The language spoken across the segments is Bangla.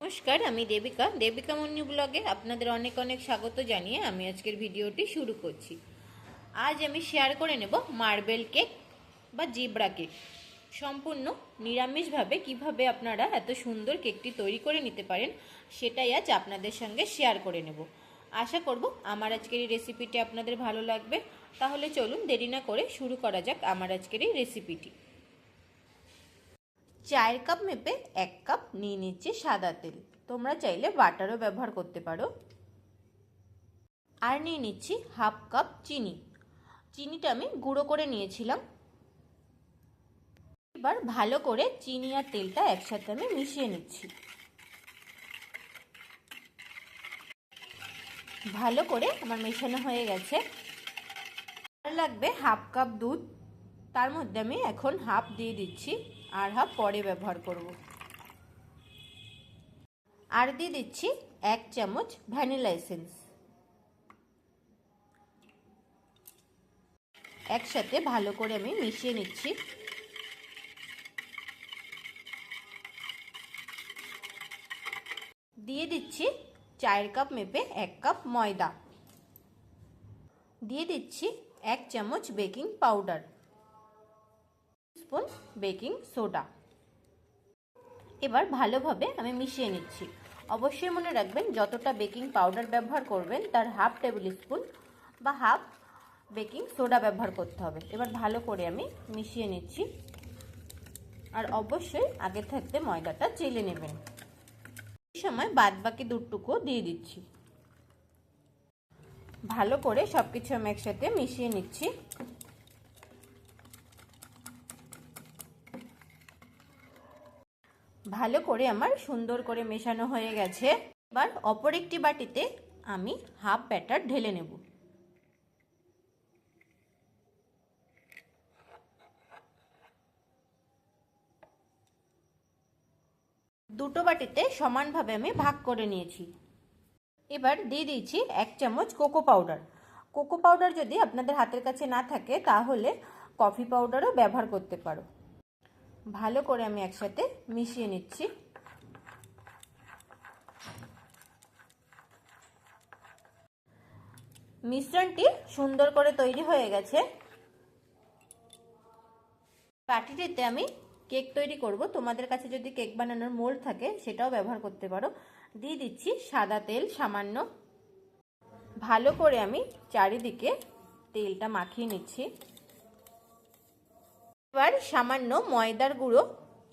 নমস্কার, আমি দেবিকা। দেবিকা মন্যু ব্লগে আপনাদের অনেক অনেক স্বাগত জানিয়ে আমি আজকের ভিডিওটি শুরু করছি। আজ আমি শেয়ার করে নেব মার্বেল কেক বা জিব্রা কেক সম্পূর্ণ নিরামিষভাবে কীভাবে আপনারা এত সুন্দর কেকটি তৈরি করে নিতে পারেন, সেটাই আজ আপনাদের সঙ্গে শেয়ার করে নেব। আশা করব আমার আজকের এই রেসিপিটি আপনাদের ভালো লাগবে। তাহলে চলুন দেরি না করে শুরু করা যাক আমার আজকের এই রেসিপিটি চায়ের কাপ মেপে এক কাপ নিয়ে নিচ্ছি সাদা তেল। তোমরা চাইলে বাটারও ব্যবহার করতে পারো। আর নিয়ে নিচ্ছি হাফ কাপ চিনি। চিনিটা আমি গুঁড়ো করে নিয়েছিলাম। এবার ভালো করে চিনি আর তেলটা একসাথে আমি মিশিয়ে নিচ্ছি। ভালো করে আমার মেশানো হয়ে গেছে। আর লাগবে হাফ কাপ দুধ। তার মধ্যে আমি এখন হাফ দিয়ে দিচ্ছি। আর হাফ পরে ব্যবহার করব। আর দিয়ে দিচ্ছি এক চামচ ভ্যানিলা এসেন্স। একসাথে ভালো করে আমি মিশিয়ে নিচ্ছি। দিয়ে দিচ্ছি চায়ের কাপ মেপে এক কাপ ময়দা। দিয়ে দিচ্ছি এক চামচ baking powder. Spoon baking soda. এবার ভালোভাবে আমি মিশিয়ে নিচ্ছি। অবশ্যই মনে রাখবেন, যতটা বেকিং পাউডার ব্যবহার করবেন, তার হাফ টেবিল স্পুন বা হাফ বেকিং সোডা ব্যবহার করতে হবে। এবার ভালো করে আমি মিশিয়ে নিচ্ছি। আর অবশ্যই আগে থাকতে ময়দাটা চেলে নেবেন। এই সময় বাদ বাকি দুধটুকু দিয়ে দিচ্ছি। ভালো করে সব কিছু আমি একসাথে মিশিয়ে নিচ্ছি। ভালো করে আমার সুন্দর করে মেশানো হয়ে গেছে। এবার অপর একটি বাটিতে আমি হাফ ব্যাটার ঢেলে নেব। দুটো বাটিতে সমানভাবে আমি ভাগ করে নিয়েছি। এবার দিয়ে দিয়েছি এক চামচ কোকো পাউডার। কোকো পাউডার যদি আপনাদের হাতের কাছে না থাকে, তাহলে কফি পাউডারও ব্যবহার করতে পারো। ভালো করে আমি একসাথে মিশিয়ে নিচ্ছি। মিশ্রণটি সুন্দর করে তৈরি হয়ে গেছে। বাটিটিতে আমি কেক তৈরি করব। তোমাদের কাছে যদি কেক বানানোর মোল্ড থাকে, সেটাও ব্যবহার করতে পারো। দিয়ে দিচ্ছি সাদা তেল, সামান্য। ভালো করে আমি চারিদিকে তেলটা মাখিয়ে নিচ্ছি। এবার সামান্য ময়দার গুঁড়ো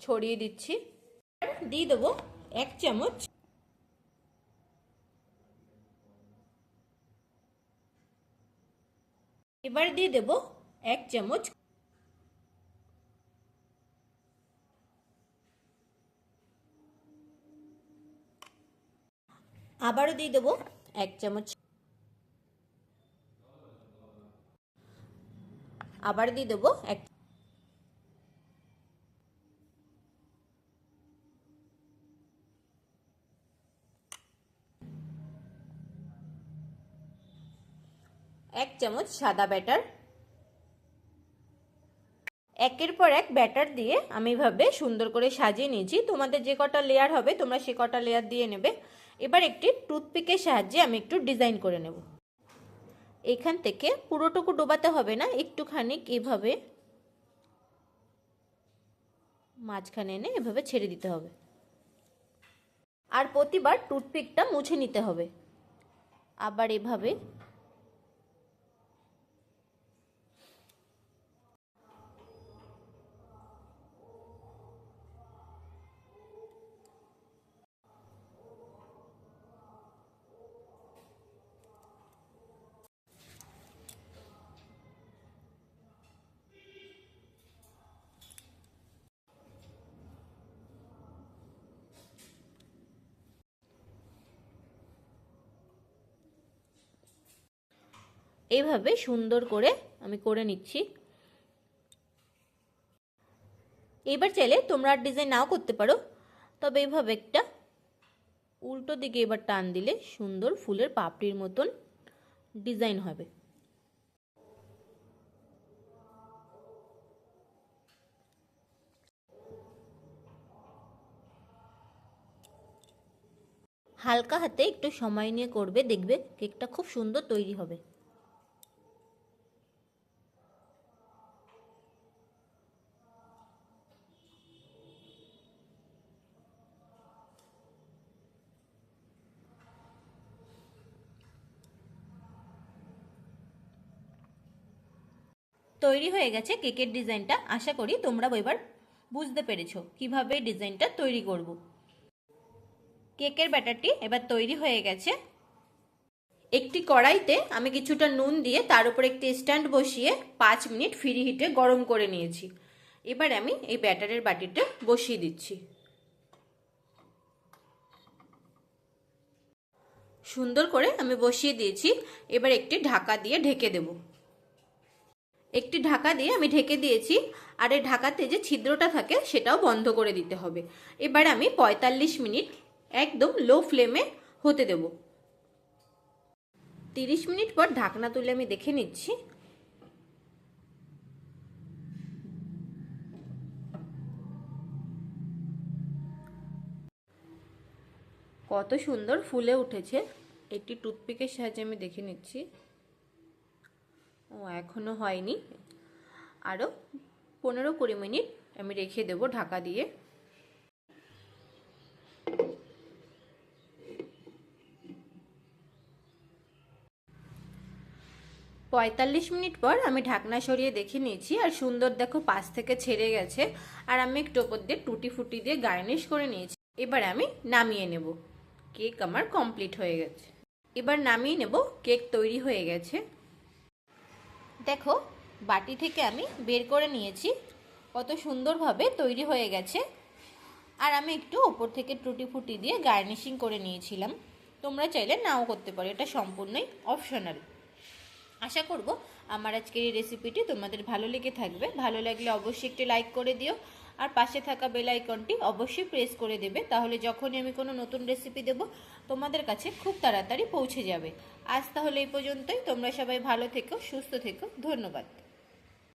ছড়িয়ে দিচ্ছি। দিয়ে দেবো এক চামচ এবার দিয়ে দেব এক চামচ আবারও দিয়ে দেবো এক চামচ। আবার দিয়ে দেবো এক এক চামচ সাদা ব্যাটার। একের পর এক ব্যাটার দিয়ে আমি এভাবে সুন্দর করে সাজিয়ে নিয়েছি। তোমাদের যে কটা লেয়ার হবে, তোমরা সে কটা লেয়ার দিয়ে নেবে। এবার একটি টুথপিকের সাহায্যে আমি একটু ডিজাইন করে নেব। এখান থেকে পুরোটুকু ডোবাতে হবে না, একটুখানি এভাবে মাঝখানে এনে এভাবে ছেড়ে দিতে হবে। আর প্রতিবার টুথপিকটা মুছে নিতে হবে। আবার এভাবে এইভাবে সুন্দর করে আমি করে নিচ্ছি। এবার চাইলে তোমরা আর ডিজাইন নাও করতে পারো। তবে এইভাবে একটা উল্টো দিকে এবার টান দিলে সুন্দর ফুলের পাপড়ির মতন ডিজাইন হবে। হালকা হাতে একটু সময় নিয়ে করবে, দেখবে কেকটা খুব সুন্দর তৈরি হবে। তৈরি হয়ে গেছে কেকের ডিজাইনটা। আশা করি তোমরা এবার বুঝতে পেরেছ কীভাবে ডিজাইনটা তৈরি করব। কেকের ব্যাটারটি এবার তৈরি হয়ে গেছে। একটি কড়াইতে আমি কিছুটা নুন দিয়ে তার উপর একটি স্ট্যান্ড বসিয়ে পাঁচ মিনিট ফ্রি হিটে গরম করে নিয়েছি। এবার আমি এই ব্যাটারের বাটিটা বসিয়ে দিচ্ছি। সুন্দর করে আমি বসিয়ে দিয়েছি। এবার একটি ঢাকা দিয়ে ঢেকে দেব। একটি ঢাকা দিয়ে আমি ঢেকে দিয়েছি, আর এই ঢাকাতে যে ছিদ্রটা থাকে সেটাও বন্ধ করে দিতে হবে। এবার আমি পঁয়তাল্লিশ মিনিট একদম লো ফ্লেমে হতে দেব। তিরিশ মিনিট পর ঢাকনা তুলে আমি দেখে নিচ্ছি। কত সুন্দর ফুলে উঠেছে। একটি টুথপিকের সাহায্যে আমি দেখে নিচ্ছি। ও এখনও হয়নি। আরও পনেরো কুড়ি মিনিট আমি রেখে দেবো ঢাকা দিয়ে। পঁয়তাল্লিশ মিনিট পর আমি ঢাকনা সরিয়ে দেখে নিয়েছি, আর সুন্দর দেখো পাশ থেকে ছেড়ে গেছে। আর আমি একটু ওপর দিয়ে টুটি ফুটি দিয়ে গার্নিশ করে নিয়েছি। এবার আমি নামিয়ে নেব। কেক আমার কমপ্লিট হয়ে গেছে। এবার নামিয়ে নেব, কেক তৈরি হয়ে গেছে। দেখো, বাটি থেকে আমি বের করে নিয়েছি। কত সুন্দরভাবে তৈরি হয়ে গেছে। আর আমি একটু ওপর থেকে টুটি ফুটি দিয়ে গার্নিশিং করে নিয়েছিলাম। তোমরা চাইলে নাও করতে পারো, এটা সম্পূর্ণই অপশনাল। আশা করব আমার আজকের এই রেসিপিটি তোমাদের ভালো লেগে থাকবে। ভালো লাগলে অবশ্যই একটি লাইক করে দিও। আর পাশে থাকা বেল আইকনটি অবশ্যই প্রেস করে দেবে। তাহলে যখনই আমি কোনো নতুন রেসিপি দেব, তোমাদের কাছে খুব তাড়াতাড়ি পৌঁছে যাবে। আজ তাহলে এই পর্যন্তই। তোমরা সবাই ভালো থেকো, সুস্থ থেকো। ধন্যবাদ।